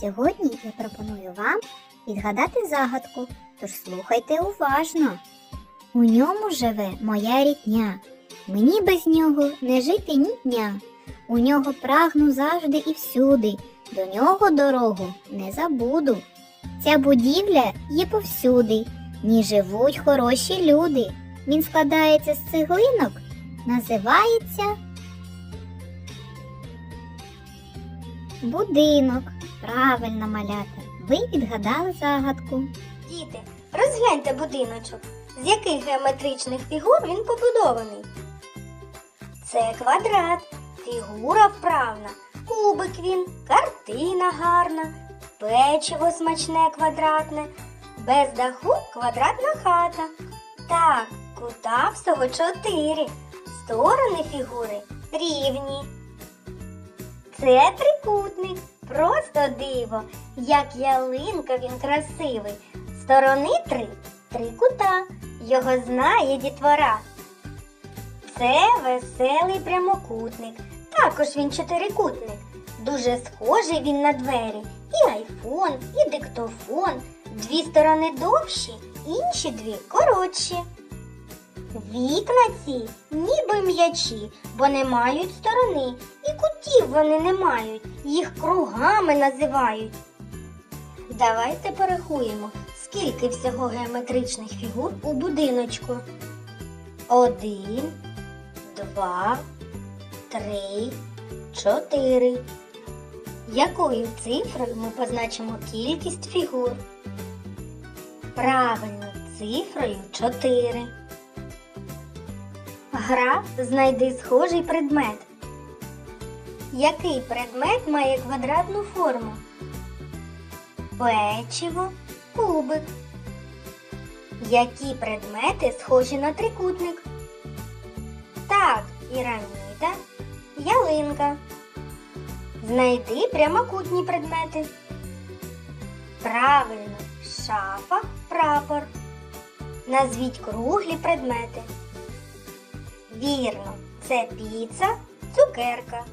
Сьогодні я пропоную вам відгадати загадку, тож слухайте уважно. У ньому живе моя рідня, мені без нього не жити ні дня. У нього прагну завжди і всюди, до нього дорогу не забуду. Ця будівля є повсюди, в ній живуть хороші люди. Він складається з цеглинок, називається будинок. Правильно, малята. Ви відгадали загадку. Діти, розгляньте будиночок. З яких геометричних фігур він побудований? Це квадрат, фігура вправна, кубик він, картина гарна, печиво смачне квадратне, без даху квадратна хата. Так, кута всього чотири. Сторони фігури рівні. Це трикутник, просто диво, як ялинка він красивий. Сторони три, три кута, його знає дітвора. Це веселий прямокутник, також він чотирикутник. Дуже схожий він на двері. І айфон, і диктофон. Дві сторони довші, інші дві коротші. Вікна ці ніби м'ячі, бо не мають сторони, кутів вони не мають, їх кругами називають. Давайте порахуємо, скільки всього геометричних фігур у будиночку. Один, два, три, чотири. Якою цифрою ми позначимо кількість фігур? Правильно, цифрою 4. Гра знайди схожий предмет. Який предмет має квадратну форму? Печиво, кубик. Які предмети схожі на трикутник? Так, піраміда, ялинка. Знайди прямокутні предмети. Правильно, шафа, прапор. Назвіть круглі предмети. Вірно, це піца, цукерка.